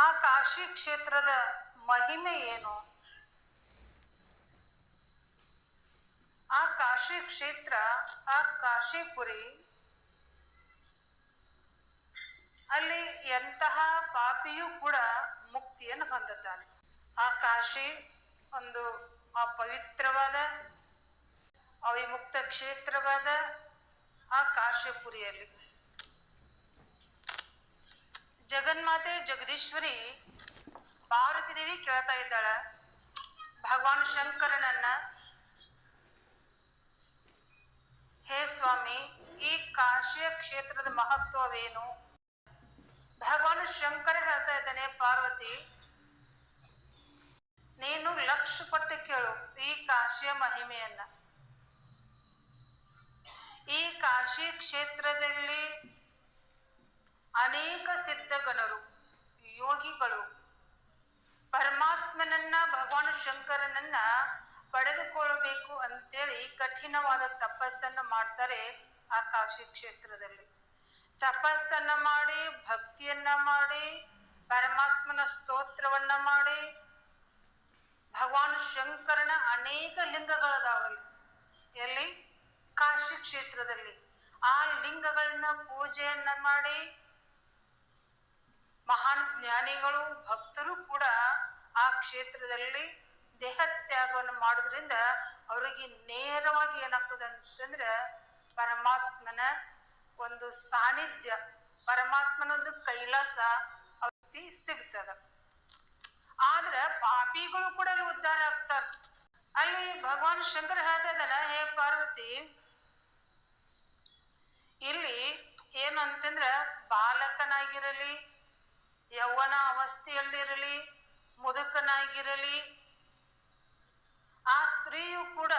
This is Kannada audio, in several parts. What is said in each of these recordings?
ಆ ಕಾಶಿ ಕ್ಷೇತ್ರದ ಮಹಿಮೆ ಏನು? ಆ ಕಾಶಿ ಕ್ಷೇತ್ರ, ಆ ಕಾಶಿಪುರಿ, ಅಲ್ಲಿ ಎಂತಹ ಪಾಪಿಯೂ ಕೂಡ ಮುಕ್ತಿಯನ್ನು ಹೊಂದುತ್ತಾನೆ ಆ ಕಾಶಿ ಒಂದು ಆ ಪವಿತ್ರವಾದ ಅವಿಮುಕ್ತ ಕ್ಷೇತ್ರವಾದ ಆ ಕಾಶಿಪುರಿಯಲ್ಲಿ. ಜಗನ್ಮಾತೆ ಜಗದೀಶ್ವರಿ ಪಾರ್ವತಿ ದೇವಿ ಕೇಳ್ತಾ ಇದ್ದಾಳ. ಭಗವಾನ್ ಶಂಕರನನ್ನ, ಹೇ ಸ್ವಾಮಿ, ಈ ಕಾಶಿಯ ಕ್ಷೇತ್ರದ ಮಹತ್ವವೇನು? ಭಗವಾನ್ ಶಂಕರ ಹೇಳ್ತಾ ಇದ್ದಾನೆ, ಪಾರ್ವತಿ, ನೀನು ಲಕ್ಷ ಪಟ್ಟು ಕೇಳು ಈ ಕಾಶಿಯ ಮಹಿಮೆಯನ್ನ. ಈ ಕಾಶಿ ಕ್ಷೇತ್ರದಲ್ಲಿ ಅನೇಕ ಸಿದ್ಧಗಣರು, ಯೋಗಿಗಳು ಪರಮಾತ್ಮನನ್ನ ಭಗವಾನ್ ಶಂಕರನನ್ನ ಪಡೆದುಕೊಳ್ಳಬೇಕು ಅಂತೇಳಿ ಕಠಿಣವಾದ ತಪಸ್ಸನ್ನ ಮಾಡ್ತಾರೆ ಆ ಕಾಶಿ ಕ್ಷೇತ್ರದಲ್ಲಿ. ತಪಸ್ಸನ್ನ ಮಾಡಿ, ಭಕ್ತಿಯನ್ನ ಮಾಡಿ, ಪರಮಾತ್ಮನ ಸ್ತೋತ್ರವನ್ನ ಮಾಡಿ, ಭಗವಾನ್ ಶಂಕರನ ಅನೇಕ ಲಿಂಗಗಳದಾವಲ್ಲಿ. ಎಲ್ಲಿ? ಕಾಶಿ ಕ್ಷೇತ್ರದಲ್ಲಿ. ಆ ಲಿಂಗಗಳನ್ನ ಪೂಜೆಯನ್ನ ಮಾಡಿ ಮಹಾನ್ ಜ್ಞಾನಿಗಳು, ಭಕ್ತರು ಕೂಡ ಆ ಕ್ಷೇತ್ರದಲ್ಲಿ ದೇಹ ತ್ಯಾಗವನ್ನು ಮಾಡೋದ್ರಿಂದ ಅವರಿಗೆ ನೇರವಾಗಿ ಏನಾಗ್ತದೆ ಅಂತಂದ್ರೆ ಪರಮಾತ್ಮನ ಒಂದು ಸಾನ್ನಿಧ್ಯ ಪರಮಾತ್ಮನ ಒಂದು ಕೈಲಾಸ ಅವ್ರಿಗೆ ಸಿಗ್ತದ. ಆದ್ರ ಪಾಪಿಗಳು ಕೂಡ ಅಲ್ಲಿ ಉದ್ಧಾರ ಆಗ್ತಾರ. ಅಲ್ಲಿ ಭಗವಾನ್ ಶಂಕರ್ ಹೇಳ್ತಾ ಹೇ ಪಾರ್ವತಿ, ಇಲ್ಲಿ ಏನು ಅಂತಂದ್ರ ಬಾಲಕನಾಗಿರಲಿ ಯೌವನ ಅವಸ್ಥೆಯಲ್ಲಿರಲಿ, ಮುದುಕನಾಗಿರಲಿ, ಆ ಸ್ತ್ರೀಯು ಕೂಡ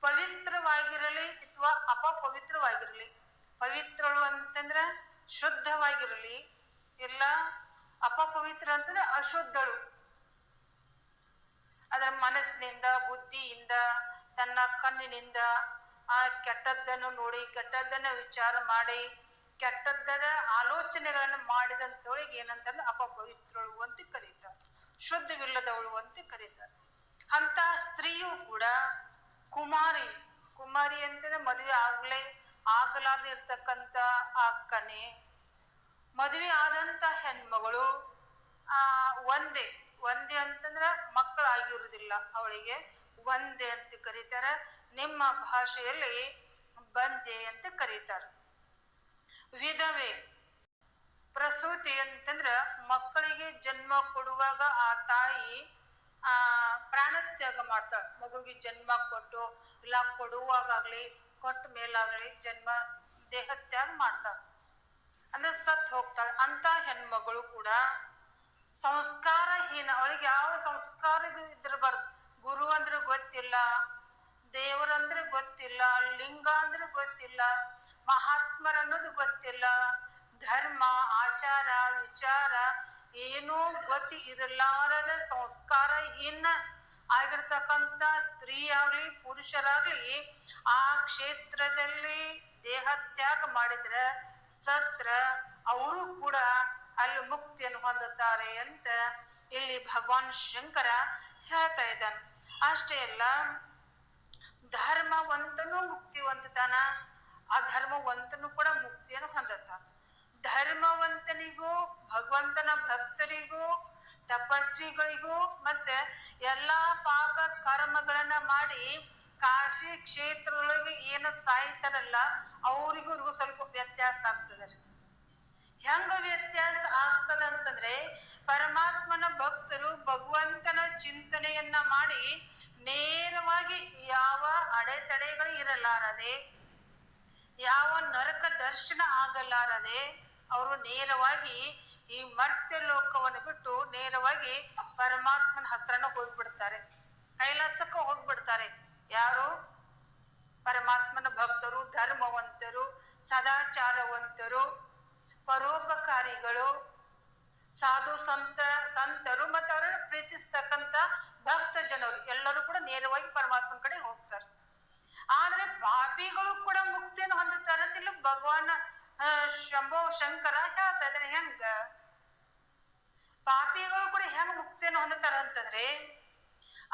ಪವಿತ್ರವಾಗಿರಲಿ ಅಥವಾ ಅಪಪವಿತ್ರವಾಗಿರಲಿ. ಪವಿತ್ರಳು ಅಂತಂದ್ರ ಶುದ್ಧವಾಗಿರಲಿ. ಇಲ್ಲ, ಅಪಪವಿತ್ರ ಅಂತಂದ್ರೆ ಅಶುದ್ಧಳು. ಅದರ ಮನಸ್ಸಿನಿಂದ, ಬುದ್ಧಿಯಿಂದ, ತನ್ನ ಕಣ್ಣಿನಿಂದ ಆ ಕೆಟ್ಟದ್ದನ್ನು ನೋಡಿ, ಕೆಟ್ಟದ್ದನ್ನ ವಿಚಾರ ಮಾಡಿ ಕೆಟ್ಟದ್ದದ ಆಲೋಚನೆಗಳನ್ನು ಮಾಡಿದಂಥವಳಿಗೆ ಏನಂತಂದ್ರೆ ಅಪಪವಿತ್ರಳು ಅಂತ ಕರೀತಾರೆ. ಶುದ್ಧವಿಲ್ಲದವಳು ಅಂತ ಕರೀತಾರೆ. ಅಂತ ಸ್ತ್ರೀಯು ಕೂಡ ಕುಮಾರಿ ಕುಮಾರಿ ಅಂತಂದ್ರೆ ಮದುವೆ ಆಗ್ಲೇ ಆಗಲಾರ್ದೆ ಇರ್ತಕ್ಕಂಥ ಆ ಕನೆ ಮದುವೆ ಆದಂತ ಹೆಣ್ಮಗಳು, ಆ, ಒಂದೇ ಒಂದೇ ಅಂತಂದ್ರ ಮಕ್ಕಳಾಗಿರುವುದಿಲ್ಲ. ಅವಳಿಗೆ ಒಂದೇ ಅಂತ ಕರೀತಾರೆ. ನಿಮ್ಮ ಭಾಷೆಯಲ್ಲಿ ಬಂಜೆ ಅಂತ ಕರೀತಾರೆ. ವಿಧವೆ. ಪ್ರಸೂತಿ ಅಂತಂದ್ರ ಮಕ್ಕಳಿಗೆ ಜನ್ಮ ಕೊಡುವಾಗ ಆ ತಾಯಿ, ಆ, ಪ್ರಾಣತ್ಯಾಗ ಮಾಡ್ತಾಳೆ. ಮಗುಗೆ ಜನ್ಮ ಕೊಟ್ಟು, ಇಲ್ಲ ಕೊಡುವಾಗಲಿ ಕೊಟ್ಟ ಮೇಲಾಗಲಿ ಜನ್ಮ ದೇಹತ್ಯಾಗ ಮಾಡ್ತಾಳ. ಅಂದ್ರೆ ಸತ್ ಹೋಗ್ತಾಳ. ಅಂತ ಹೆಣ್ಮಗಳು ಕೂಡ ಸಂಸ್ಕಾರಹೀನ. ಅವಳಿಗೆ ಯಾವ ಸಂಸ್ಕಾರ ಇದ್ರಬಾರ್ದು ಗುರು ಅಂದ್ರೆ ಗೊತ್ತಿಲ್ಲ ದೇವರಂದ್ರೆ ಗೊತ್ತಿಲ್ಲ, ಲಿಂಗ ಅಂದ್ರೆ ಗೊತ್ತಿಲ್ಲ. ಮಹಾತ್ಮರ ಅನ್ನೋದು ಗೊತ್ತಿಲ್ಲ. ಧರ್ಮ, ಆಚಾರ, ವಿಚಾರ ಏನೂ ಗೊತ್ತಿ ಇರಲಾರದ ಇನ್ನ ಆಗಿರ್ತಕ್ಕಂಥ ಸ್ತ್ರೀ ಆಗ್ಲಿ, ಪುರುಷರಾಗ್ಲಿ ಆ ಕ್ಷೇತ್ರದಲ್ಲಿ ದೇಹ ತ್ಯಾಗ ಮಾಡಿದ್ರ ಸತ್ರ ಅವರು ಕೂಡ ಅಲ್ಲಿ ಮುಕ್ತಿಯನ್ನು ಹೊಂದುತ್ತಾರೆ ಅಂತ ಇಲ್ಲಿ ಭಗವಾನ್ ಶಂಕರ ಹೇಳ್ತಾ ಇದ್ದಾನೆ. ಅಷ್ಟೇ ಅಲ್ಲ ಧರ್ಮವಂತನು ಮುಕ್ತಿ ಹೊಂದುತ್ತಾನ ಆ ಧರ್ಮವಂತನು ಕೂಡ ಮುಕ್ತಿಯನ್ನು ಹೊಂದತ್ತ ಧರ್ಮವಂತನಿಗೂ, ಭಗವಂತನ ಭಕ್ತರಿಗೂ, ತಪಸ್ವಿಗಳಿಗೂ ಮತ್ತೆ ಎಲ್ಲಾ ಪಾಪ ಕರ್ಮಗಳನ್ನ ಮಾಡಿ ಕಾಶಿ ಕ್ಷೇತ್ರದೊಳಗೆ ಏನು ಸಾಯ್ತಾರಲ್ಲ, ಅವ್ರಿಗೂ ಸ್ವಲ್ಪ ವ್ಯತ್ಯಾಸ ಆಗ್ತದೆ ಹೆಂಗ ವ್ಯತ್ಯಾಸ ಆಗ್ತದ ಅಂತಂದ್ರೆ, ಪರಮಾತ್ಮನ ಭಕ್ತರು ಭಗವಂತನ ಚಿಂತನೆಯನ್ನ ಮಾಡಿ ನೇರವಾಗಿ ಯಾವ ಅಡೆತಡೆಗಳು ಇರಲಾರದೆ ಯಾವ ನರಕ ದರ್ಶನ ಆಗಲಾರದೆ ಅವರು ನೇರವಾಗಿ ಈ ಮರ್ತ್ಯ ಲೋಕವನ್ನು ಬಿಟ್ಟು ನೇರವಾಗಿ ಪರಮಾತ್ಮನ ಹತ್ರನ ಹೋಗ್ಬಿಡ್ತಾರೆ. ಕೈಲಾಸಕ್ಕೆ ಹೋಗ್ಬಿಡ್ತಾರೆ. ಯಾರು? ಪರಮಾತ್ಮನ ಭಕ್ತರು, ಧರ್ಮವಂತರು, ಸದಾಚಾರವಂತರು, ಪರೋಪಕಾರಿಗಳು, ಸಾಧು ಸಂತ, ಸಂತರು ಮತ್ತು ಅವರನ್ನು ಪ್ರೀತಿಸ್ತಕ್ಕಂಥ ಭಕ್ತ ಜನರು. ಎಲ್ಲರೂ ಕೂಡ ನೇರವಾಗಿ ಪರಮಾತ್ಮನ ಕಡೆ ಹೋಗ್ತಾರೆ. ಆದ್ರೆ ಪಾಪಿಗಳು ಕೂಡ ಮುಕ್ತಿಯನ್ನು ಹೊಂದುತ್ತಾರೆ ಅಂತ ಇಲ್ಲಿ ಭಗವಾನ್ ಶಂಭೋ ಶಂಕರ ಹೇಳ್ತಾ ಇದ್ದಾರೆ ಹೆಂಗ? ಪಾಪಿಗಳು ಕೂಡ ಹೆಂಗ್ ಮುಕ್ತಿಯನ್ನು ಹೊಂದುತ್ತಾರೆ ಅಂತಂದ್ರೆ,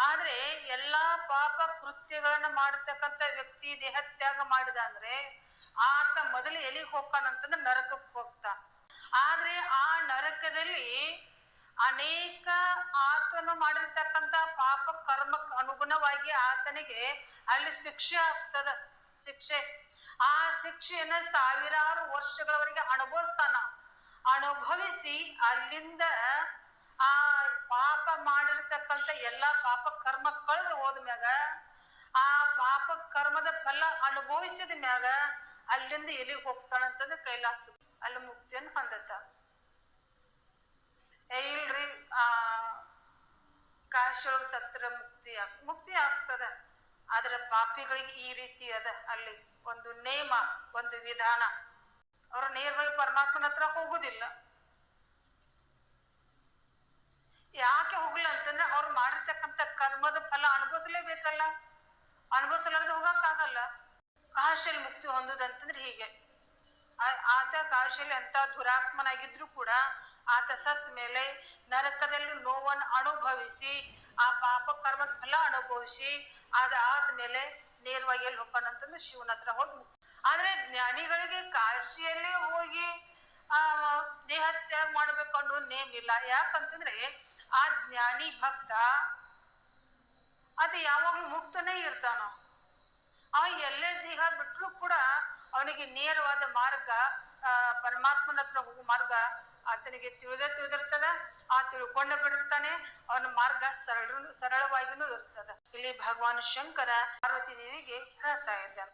ಆದ್ರೆ ಎಲ್ಲಾ ಪಾಪ ಕೃತ್ಯಗಳನ್ನ ಮಾಡತಕ್ಕಂತ ವ್ಯಕ್ತಿ ದೇಹ ತ್ಯಾಗ ಮಾಡಿದ ಅಂದ್ರೆ ಆತ ಮೊದಲು ಎಲ್ಲಿಗೆ ಹೋಗ್ತಾನಂತಂದ್ರೆ ನರಕಕ್ಕೆ ಹೋಗ್ತಾನ ಆದ್ರೆ ಆ ನರಕದಲ್ಲಿ ಅನೇಕ ಆತನು ಮಾಡಿರ್ತಕ್ಕಂತ ಪಾಪ ಕರ್ಮಕ್ಕೆ ಅನುಗುಣವಾಗಿ ಆತನಿಗೆ ಅಲ್ಲಿ ಶಿಕ್ಷೆ ಆಗ್ತದ. ಶಿಕ್ಷೆ. ಆ ಶಿಕ್ಷೆಯನ್ನ ಸಾವಿರಾರು ವರ್ಷಗಳವರೆಗೆ ಅನುಭವಿಸ್ತಾನ. ಅನುಭವಿಸಿ ಅಲ್ಲಿಂದ ಆ ಪಾಪ ಮಾಡಿರ್ತಕ್ಕಂಥ ಎಲ್ಲಾ ಪಾಪ ಕರ್ಮ ಕಳೆದು ಹೋದ್ಮ್ಯಾಗ ಆ ಪಾಪ ಕರ್ಮದ ಫಲ ಅನುಭವಿಸಿದ ಮ್ಯಾಗ ಅಲ್ಲಿಂದ ಎಲ್ಲಿಗೆ ಹೋಗ್ತಾನಂತಂದ್ರೆ ಕೈಲಾಸ ಅಲ್ಲಿ ಮುಕ್ತಿಯನ್ನು ಹೊಂದತ್ತ. ಇಲ್ರಿ, ಆ ಕಾಶಿಯೊಳಗೆ ಸತ್ರ ಮುಕ್ತಿ ಆಗ್ತ ಮುಕ್ತಿ ಆಗ್ತದ. ಆದ್ರೆ ಪಾಪಿಗಳಿಗೆ ಈ ರೀತಿ ಅದ ಅಲ್ಲಿ ಒಂದು ನೇಮ, ಒಂದು ವಿಧಾನ. ಅವರು ನೇರವಾಗಿ ಪರಮಾತ್ಮನ ಹತ್ರ ಹೋಗುದಿಲ್ಲ. ಯಾಕೆ ಹೋಗ್ಲಿಲ್ಲ ಅಂತಂದ್ರೆ ಅವ್ರು ಮಾಡಿರ್ತಕ್ಕಂಥ ಕರ್ಮದ ಫಲ ಅನುಭವಿಸಲೇಬೇಕಲ್ಲ. ಅನುಭವಿಸಲಾರ್ದು ಹೋಗಕ್ಕಾಗಲ್ಲ. ಕಾಶಲ್ಲಿ ಮುಕ್ತಿ ಹೊಂದುದಂತಂದ್ರೆ ಹೀಗೆ. ಆತ ಕಾಶಲ್ ಅಂತ ದುರಾತ್ಮನಾಗಿದ್ರು ಕೂಡ ಆತ ಸತ್ ಮೇಲೆ ನರಕದಲ್ಲಿ ನೋವನ್ನು ಅನುಭವಿಸಿ, ಆ ಪಾಪ ಕರ್ಮದ ಫಲ ಅನುಭವಿಸಿ ಅದಾದ್ಮೇಲೆ ನೇರವಾಗಿ ಎಲ್ಲಿ ಹೋಗ್ತಾನಂತಂದ್ರೆ ಶಿವನ ಹತ್ರ ಹೋಗಿ. ಆದ್ರೆ ಜ್ಞಾನಿಗಳಿಗೆ ಕಾಶಿಯಲ್ಲಿ ಹೋಗಿ, ಆ ದೇಹ ತ್ಯಾಗ ಮಾಡ್ಬೇಕು ಅನ್ನೋ ನೇಮ್ ಇಲ್ಲ ಯಾಕಂತಂದ್ರೆ ಆ ಜ್ಞಾನಿ ಭಕ್ತ, ಅದು ಯಾವಾಗ್ಲೂ ಮುಕ್ತನೇ ಇರ್ತಾನ ಅವ ಎಲ್ಲ ದೇಹ ಬಿಟ್ರು ಕೂಡ ಅವನಿಗೆ ನೇರವಾದ ಮಾರ್ಗ, ಆ, ಪರಮಾತ್ಮನ ಹತ್ರ ಹೋಗುವ ಮಾರ್ಗ ಆತನಿಗೆ ತಿಳಿದೇ ತಿಳಿದಿರ್ತದ. ಆ ತಿಳ್ಕೊಂಡ ಬಿಡಿರ್ತಾನೆ ಅವನ ಮಾರ್ಗ ಸರಳ, ಸರಳವಾಗಿನೂ ಇರ್ತದ. ಇಲ್ಲಿ ಭಗವಾನ್ ಶಂಕರ ಪಾರ್ವತಿ ದೇವಿಗೆ ಹೇಳ್ತಾ ಇದ್ದಾನೆ.